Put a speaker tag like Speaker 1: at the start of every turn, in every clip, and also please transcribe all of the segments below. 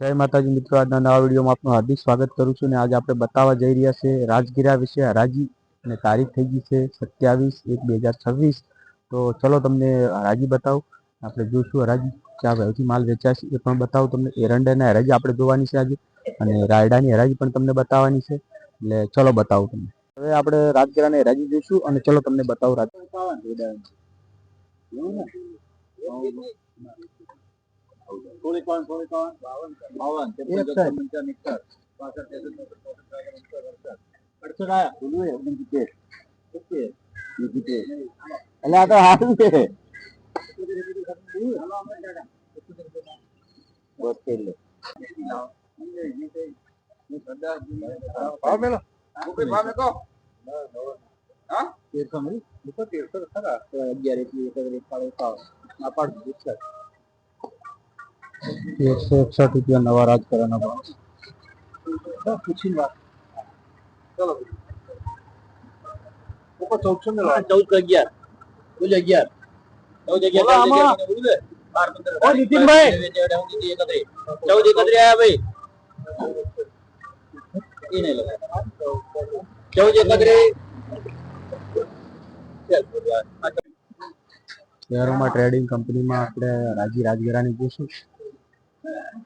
Speaker 1: જય માતાજી મિત્રો, આજના નવા વિડીયોમાં આપનું હાર્દિક સ્વાગત કરું છું અને આજે આપણે બતાવવા જઈ રહ્યા છે રાજગીરા વિશે હરાજી અને તારીખ થઈ ગઈ છે સત્યાવીસ એક બે હજાર છવ્વીસ. તો ચલો તમને હરાજી બતાવું. આપણે જોઈશું હરાજી ક્યાં ભાવથી માલ વેચાય એ પણ બતાવું તમને. એરંડાની હરાજી આપણે જોવાની છે આજે અને રાયડાની હરાજી પણ તમને બતાવવાની છે. એટલે ચલો બતાવું તમને. હવે આપણે રાજગીરાની હરાજી જોઈશું અને ચલો તમને બતાવું રાજ
Speaker 2: સોળ એકાવન સોળ એકાવન બાવન ત્રેપન
Speaker 1: એકસઠ.
Speaker 2: ચોપન પંચાવન એકસઠ સત્તાવન અડસઠ આયા બોલું ઓગણસિત્તેર સિત્તેર સિત્તેર
Speaker 1: એટલે આ તો સારું છે
Speaker 2: બોતેર લે અગિયાર એકવીસ એકત્રીસ એકાવન એકાવન આ પાડું
Speaker 1: એકસો એકસઠ રૂપિયા નવા રાજગીરાના ભાવ
Speaker 2: પૂછીને વાત ચલો. ચૌદસો ને ચૌદ અગિયાર. બોલે ચૌદ અગિયાર ચૌદ અગિયાર. ચૌદ એકત્રીસ આયા ભાઈ. ચૌદ
Speaker 1: ટ્રેડિંગ કંપનીમાં આપણે રાજી રાજગીરાની જોઈશું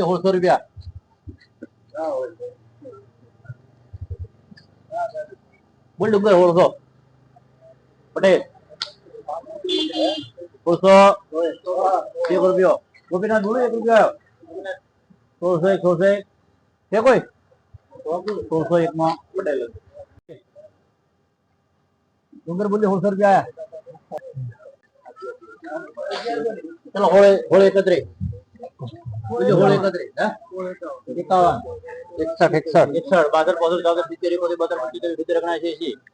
Speaker 2: સોળસો રૂપિયા બોલ ડુંગર સોળસો પટેલ સોળસો એક રૂપિયો ગોપીનાથ બોલો એક રૂપિયો સોળસો એક સોળસો એક. છે કોઈ? સોળસો એક માં. ડુંગર બોલ્યો સોળસો રૂપિયા ચલો, હોળે હોળે એકત્રીસ.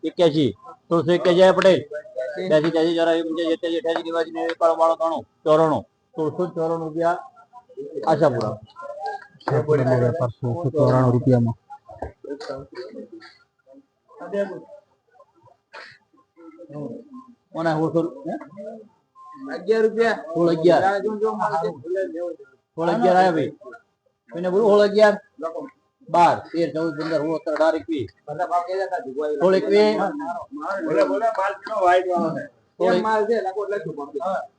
Speaker 2: એક્યાસી સોળસો એક્યાસી પટેલ. ત્યાસી ત્યાસી જરા અઠ્યાસી નેવાસી બાણું ચોરાણું. સોળસો ચોરાણું રૂપિયા આશાપુરા.
Speaker 1: વેપાર સોળસો ચોરાણું રૂપિયામાં.
Speaker 2: કોના સોળસો અગિયાર રૂપિયા. સોળ અગિયાર. સોળ અગિયાર આવ્યા ભાઈ. કોઈને બોલું સોળ અગિયાર? બાર તેર ચૌદ પંદર સોળ સત્તર અઢાર એકવીસ. સોળ એકવીસ. સોળ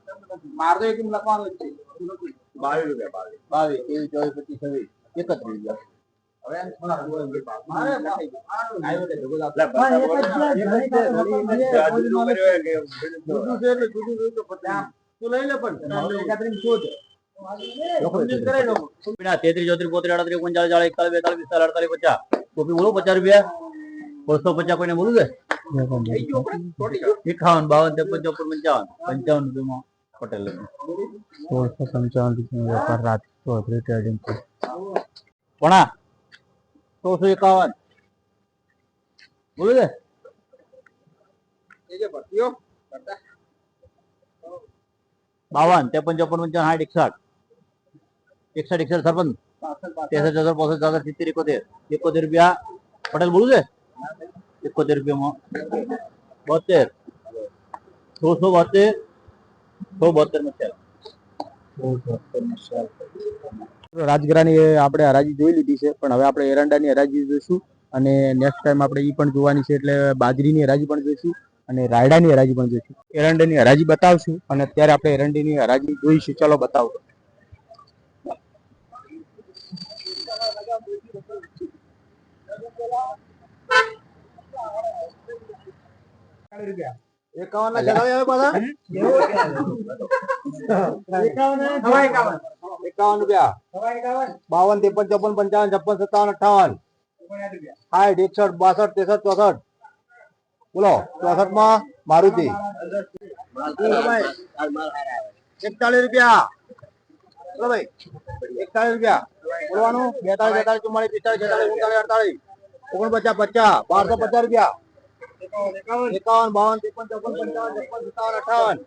Speaker 2: બાવીસ ત્રેવીસ ચોવીસ પચીસ છવ્વીસ એકત્રીસ તેત્રીસ ચોત્રીસ પોત્રીસ અડત્રીસ ઓગણચાલીસ ચાલીસ એકતાલીસ બેતાલીસ પિસ્તાલીસ અડતાલીસ પચાસ કોપી બોલો પચાસ રૂપિયા બસો પચાસ કોઈને બોલું છે એકાવન બાવન ત્રેપન ચોપન પંચાવન પંચાવન રૂપિયામાં પટેલ
Speaker 1: સોળસો પંચાવન રૂપિયાનો વેપાર રાત ચૌધરી ટ્રેડિંગ
Speaker 2: પોણા સોળસો એકાવન. બોલું છે? બાવન ત્રેપન ચોપન પંચાવન સાઠ એકસઠ. એકસઠ એકસઠ સરપંચ. ત્રેસઠ ચોસઠ પોસઠ ચોસઠ સિત્તેર એકોતેર. એકોતેર રૂપિયા. પટેલ બોલું છે? એકોતેર રૂપિયામાં. બોતેર. સોળસો બોતેર. સો બોતેર
Speaker 1: રાજગરાની આપણે હરાજી જોઈ લીધી છે પણ હવે આપણે એરંડાની હરાજી જોઈશું અને નેક્સ્ટ ટાઈમ આપણે એ પણ જોવાની છે એટલે બાજરીની હરાજી પણ જોઈશું અને રાયડાની હરાજી પણ જોઈશું. એરંડાની હરાજી બતાવશું અને અત્યારે આપણે એરંડીની હરાજી જોઈશું. ચલો બતાવો.
Speaker 2: પાછા એકાવન.
Speaker 3: એકાવન રૂપિયા. બાવન ત્રેપન ચોપન પંચાવન છપ્પન સત્તાવન અઠાવન સાઠ એકસઠ બાસઠ ત્રેસઠ ચોસઠ. બોલો ચોસઠમાં મારુતિ. એકતાલીસ રૂપિયા. બોલો ભાઈ. એકતાલીસ રૂપિયા. બોલવાનું? બેતાલીસ બેતાલીસ ચુમ્માલીસ પિસ્તાલીસ છેતાલીસ ઉનતાલીસ અડતાલીસ. ઓગણપચાસ પચાસ બારસો પચાસ રૂપિયા. એકાવન બાવન ત્રેપન ચોપન પંચાવન છપ્પન સત્તાવન અઠાવન.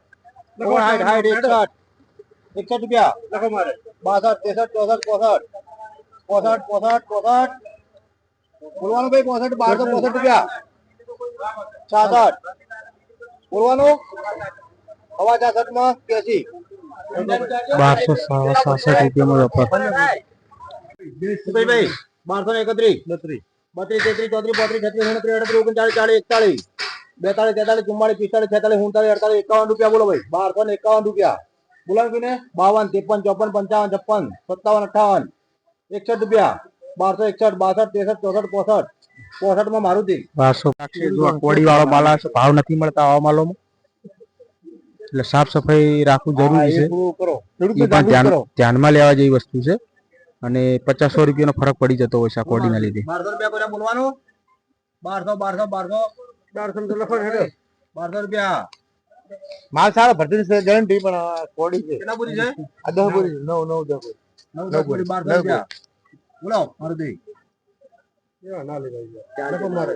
Speaker 3: ઓગણસાઠ સાઠ એકસઠ. એકસઠ રૂપિયા. લખો મારે. બાસઠ ત્રેસઠ ચોસઠ પોસઠ. પોસઠ પોસઠ પોસઠ. બોલવાનું ભાઈ પોસઠ બારસો પોસઠ રૂપિયા. છાસઠ. બોલવાનું? હવા છાસઠમાં ત્યાસી
Speaker 1: બારસો સાસઠ રૂપિયામાં વેપાર
Speaker 3: ભાઈ બારસો ને એકત્રીસ. બત્રીસ બત્રીસ તેત્રીસ ચોત્રીસ પોત્રીસ છત્રીસ ઉણત્રીસ અડત્રીસ ઓગણચાળીસ ચાલીસ એકતાલીસ બેતાલીસ તેતાલીસ ચુમ્માલીસ પિસ્તાલીસ છેતાલીસ ઉનતાલીસ અડતાલીસ એકાવન રૂપિયા બોલો ભાઈ. બારસો ને એકાવન રૂપિયા. બોલો કોઈને. બાવન ત્રેપન ચોપન પંચાવન છપ્પન સત્તાવન અઠાવન એકસઠ રૂપિયા. બારસો એકસઠ બાસઠ ત્રેસઠ ચોસઠ પોસઠ. પોસઠમાં મારુતિ.
Speaker 1: બારસો. કોડી વાળો માલ ભાવ નથી મળતા આવા માલોમાં. એટલે સાફ સફાઈ રાખવું જરૂરી છે. ધ્યાનમાં લેવા જેવી વસ્તુ છે. અને પચાસ સો રૂપિયાનો ફરક પડી જતો હોય છે આ કોડીના લીધે.
Speaker 3: બારસો રૂપિયા કોઈને બોલવાનું? બારસો બારસો બારસો. બારસો બારસો રૂપિયા. માલ સારો ભરતી છે ગેરંટી પણ આ કોડી છે. કેટલા પૂરી છે? આ દસ પૂરી છે નવ નવ દસ નવ દસ પૂરી બારસો રૂપિયા. બોલો મારુતિ. ના લેવાય લખો મારે.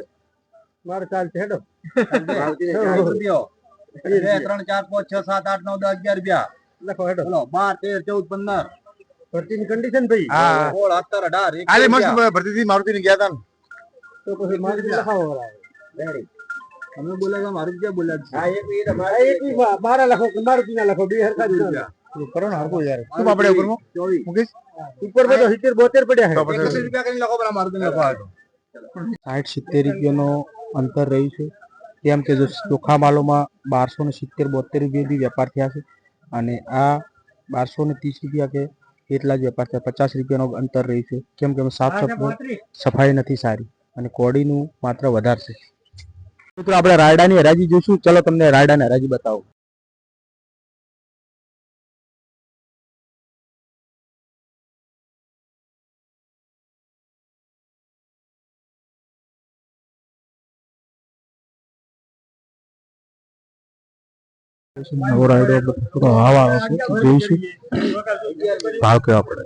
Speaker 3: મારે ચાલ છે હેડો. ત્રણ ચાર પાંચ છ સાત આઠ નવ દસ અગિયાર રૂપિયા. લખો હેડો. બોલો બાર તેર ચૌદ પંદર. ભરતીની કન્ડિશન ભાઈ.
Speaker 4: હા.
Speaker 3: સોળ સત્તર અઢાર એક
Speaker 4: કાલે મસ્ત ભરતીથી ગયા હતા
Speaker 3: તો પછી મારી રીતે લખાવો બરાબર. અમે હતા મારું ક્યાં બોલ્યા છે? એક બી બા- બારા લખો કે મારુતિ ના લખો બે છે.
Speaker 4: કરો ને હરખું યાર. શું આપણે ઉપરમાં મુકેશ?
Speaker 3: ઉપર બધો સિત્તેર બોતેર પડ્યા છે.
Speaker 4: પછી-
Speaker 3: એકત્રીસ રૂપિયા કરીને લખો પેલા મારુતિ લખો આ તો.
Speaker 1: સાઠ સિત્તેર રૂપિયાનો અંતર રહ્યું છે. કેમ કે જો ચોખા માલોમાં બારસો ને સિત્તેર બોતેર રૂપિયાથી વેપાર થયા છે. અને આ બારસો ને ત્રીસ રૂપિયા કે એટલા જ વેપાર થાય. પચાસ રૂપિયાનો અંતર રહ્યું છે. કેમ કે સાફ સફાઈ નથી સારી. અને કોડીનું માત્ર વધારશે મિત્રો આપણે રાયડાની હરાજી જોઈશું. ચલો તમને રાયડાની હરાજી બતાવો. નવો રાયડો થોડો હાવ આવે છે જોઈશું ભાવ કેવા પડે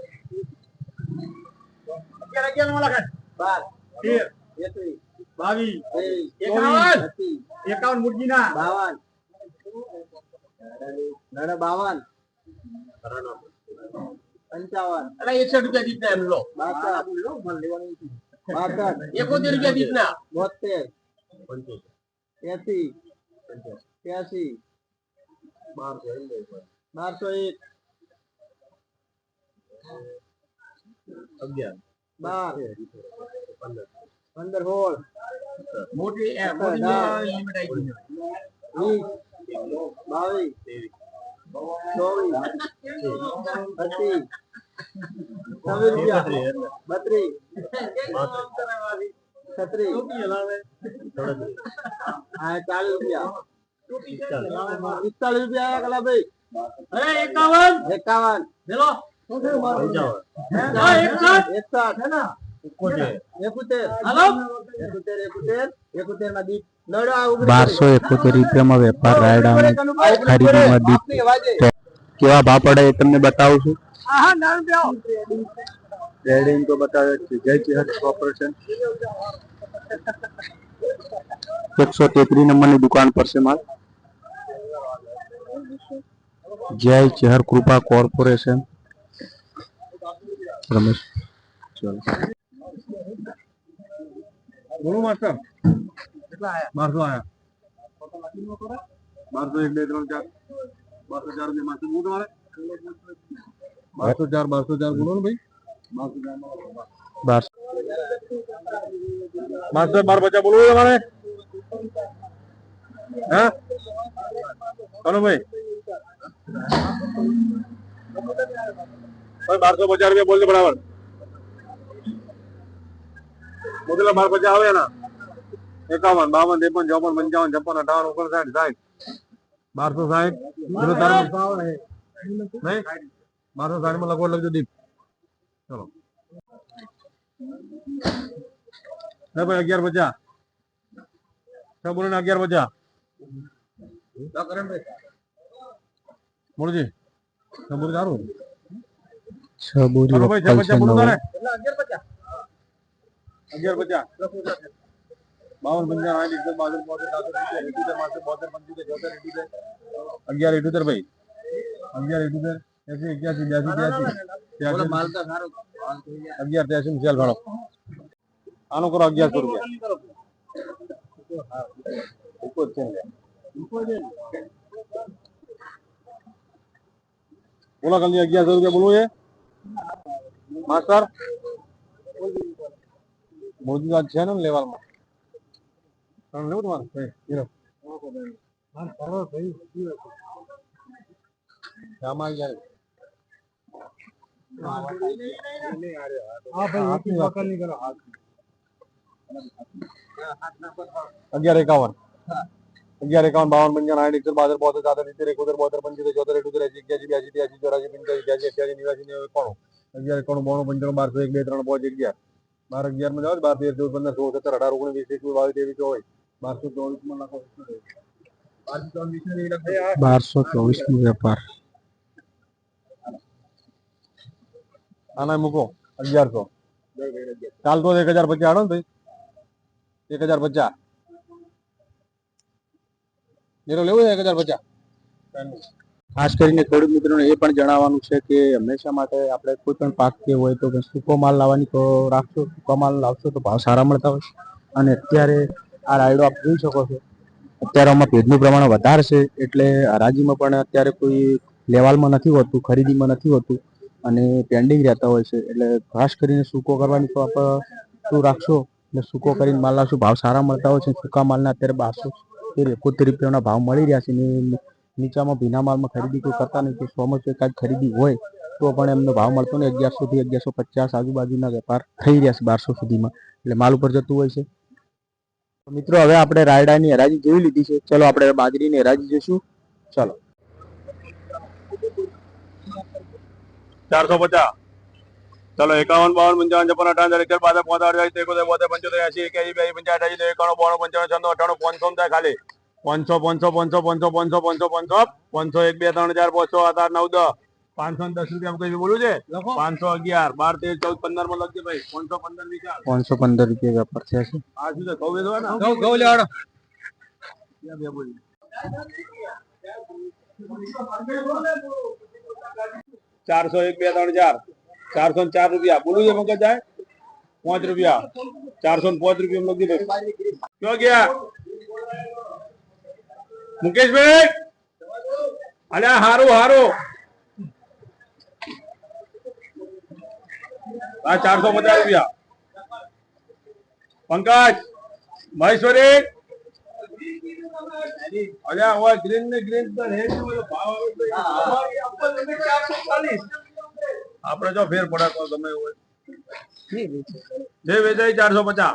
Speaker 3: એકોતેર રૂપિયા દીધના. બોતેર. ત્યાસી ત્યાસી બારસો એક અગિયાર. બાર. પંદર. સોળ મોટી વીસ. બાવીસ. ચોવીસ. પચીસ. છવ્વીસ રૂપિયા. બત્રીસ. છત્રીસ. ચાલીસ રૂપિયા. પિસ્તાલીસ રૂપિયા એકાવન? એકાવન. હેલો? આ ઉઘડી
Speaker 1: બારસો એકોતેર રૂપિયામાં વેપાર રાયડાનો ખરીદીમાં દીપ. કેવા ભાવ પડે એ તમને બતાવું છું. ટ્રેડિંગ તો બતાવે છે. જય ચિહન કોર્પોરેશન. એકસો તેત્રીસ નંબરની દુકાન પર છે માલ જય ચેહર કૃપા કોર્પોરેશન રમેશ ચલો
Speaker 4: બોલો માસ્ટર બારસો આયા બારસો એક બે ત્રણ ચાર બારસો ચાર ને માસ્ટર બોલો તમારે બારસો ચાર બારસો ચાર બોલો ને ભાઈ
Speaker 1: બાર
Speaker 4: માસ્ટર બાર પચાસ બોલો તમારે? હા? કરો ભાઈ બારસો પચાસ રૂપિયા બોલજો બરાબર. મોટેલા બાર પચાસ આવે ના એકાવન બાવન ત્રેપન ચોપન પંચાવન છપ્પન અઠાવન ઓગણસાઠ સાઠ. બારસો સાઠ. નહીં? બારસો સાઠમાં લખો લખજો દીપ. ચલો. ભાઈ અગિયાર પચાસ છ બોલો ને અગિયાર પચાસ મૂળજી છ સારું.
Speaker 1: છ બોરી
Speaker 4: ભાઈ છ
Speaker 1: વક્કલ છે
Speaker 4: પચાસ બોલો તારે. અગિયાર પચાસ બાવન પંચાવન આઠ એકસો બાસઠ બોતેર સાતસો સિત્તેર ઇઠ્યોતેર બોતેર પંચોતેર છોતેર ઇઠ્યોતેર અગિયાર ઇઠ્યોતેર ભાઈ. અગિયાર ઇઠ્યોતેર એસી એક્યાસી બ્યાસી ત્યાસી ત્યાસી અગિયાર ત્યાસી સેલ ભાડો. આનો કરો અગિયારસો રૂપિયા બોલા કલ્લી અગિયારસો રૂપિયા બોલવું છે માસ્ટર મોદી વાત છે ને લેવાલમાં ત્રણ લેવું તમારે હીરો રામાઈ યાર हाँ भाई हाथ में वकाल नहीं करो हाथ में અગિયાર એકાવન. અગિયાર એકાવન બાવન પંચાવન આઠ એકસો બાદર બોતેર સાતર સિત્તેર એકોતેર બોતેર પંચોતેર ચોતેર એકોતેર એસી એક્યાસી બ્યાસી ત્યાસી ચોરાસી પંચ્યાસી ત્યાસી અઠ્યાસી નેવાસી નેવું એકાણું. અગિયાર એકાણું બાણું પંચાણું બારસો એક બે ત્રણ પાંચ અગિયાર. બાર અગિયારમાં જાવ બાર તેર ચૌદ પંદર સોળ સત્તર અઢાર ઓગણીસ વીસ એકવીસ બાવીસ ત્રેવીસ ચોવીસ. બારસો ચોવીસમાં નાખો. બારસો ચોવીસ નો
Speaker 1: વેપાર.
Speaker 4: આના મૂકો. અગિયારસો. ચાલતો એક હજાર પછી આડો ને ભાઈ. એક હજાર પચાસ. નીરો લેવું છે એક હજાર પચાસ?
Speaker 1: ખાસ કરીને ખેડૂત મિત્રોને એ પણ જણાવવાનું છે કે હંમેશા માટે આપણે કોઈ પણ પાક કે હોય તો સૂકો માલ લાવવાની તો રાખશો, સૂકો માલ લાવશો તો ભાવ સારા મળતા હોય અને અત્યારે આ રાયડો આપ જોઈ શકો છો. અત્યારે આમાં ભેજનું પ્રમાણ વધારે છે એટલે હરાજીમાં પણ અત્યારે કોઈ લેવાલમાં નથી હોતું, ખરીદીમાં નથી હોતું અને પેન્ડિંગ રહેતા હોય છે. એટલે ખાસ કરીને સૂકો કરવાની તો આપણે શું રાખશો? એટલે સૂકો કરીને માલના શું ભાવ સારા મળતા હોય છે? સૂકા માલના અત્યારે બારસો તેર એકોતેર રૂપિયાના ભાવ મળી રહ્યા છે ને નીચામાં ભીના માલમાં ખરીદી કોઈ કરતા નહીં કે સોમાં જો એકાદ ખરીદી હોય તો પણ એમનો ભાવ મળતો ને અગિયારસોથી અગિયારસો પચાસ આજુબાજુના વેપાર થઈ રહ્યા છે બારસો સુધીમાં. એટલે માલ ઉપર જતું હોય છે. મિત્રો, હવે આપણે રાયડાની હરાજી જોઈ લીધી છે. ચલો આપણે બાજરીની હરાજી જોઈશું. ચલો.
Speaker 4: ચારસો પચાસ. ચાલો એકાવન બાવન પંચાવન છપ્પન અઠાવન અગિયાર બાસઠ પોતા અડતાલીસ એકોતેર બોતેર પંચોતેર એસી એક્યાસી બે પંચાયત અઠાસી એકાણું બાણું પંચાવન છન્નું અઠાણું પાંચસો થાય ખાલી પાંચસો પાંચસો પાંચસો પાંચસો પાંચસો પાંચસો પાંચસો પાંચસો એક બે ત્રણ ચાર પાંચસો સાત આઠ નવ દસ. પાંચસો ને દસ રૂપિયા કઈ બોલું છે? પાંચસો અગિયાર બાર તેર ચૌદ પંદરમાં લખજે ભાઈ. પાંચસો પંદર વિચાર
Speaker 1: પાંચસો પંદર રૂપિયા વેપાર છે.
Speaker 4: આ શું છે ઘઉં વેચવાના? ક્યાં બે બોલી? ચારસો એક બે ત્રણ ચાર. चार सौ चार रुपया बोलो जब मगज जाए पाँच रुपया चार सौ पाँच रुपया हम लोग दिए क्यों गया मुकेश भाई अरे हारो हारो हाँ चार सौ पचास रुपया पंकज महेश्वरी अरे वो ग्रीन में ग्रीन पर है भाव चार सौ चालीस આપણે જો ફેર પડાકો ગમે હોય. જે વેચાય ચારસો પચાસ.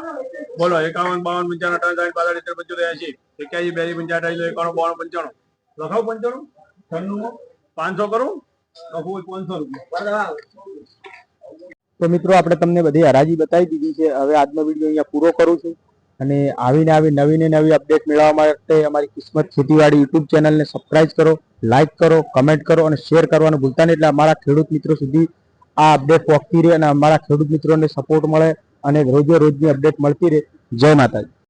Speaker 4: બોલો એકાવન બાવન પંચાણું અઠાવન સાઠ પાસઠ પંચોતેર એસી એક્યાસી બ્યાસી પંચાણું એકાણું બાવન પંચાણું. લખાવ પંચાણું? છન્નું પાંચસો કરું? લખવું પાંચસો રૂપિયા.
Speaker 1: તો મિત્રો આપણે તમને બધી હરાજી બતાવી દીધી છે. હવે આજનો વીડિયો અહીંયા પૂરો કરું છું. અને આવીને આવી નવી ને નવી અપડેટ મેળવવા માટે અમારી કિસ્મત ખેતીવાડી યુટ્યુબ ચેનલને સબસ્ક્રાઇબ કરો લાઇક કરો કમેન્ટ કરો અને શેર કરવાનું ભૂલતા નહીં. એટલે અમારા ખેડૂત મિત્રો સુધી આ અપડેટ પહોંચતી રહે અને અમારા ખેડૂત મિત્રોને સપોર્ટ મળે અને રોજે રોજની અપડેટ મળતી રહે. જય માતાજી.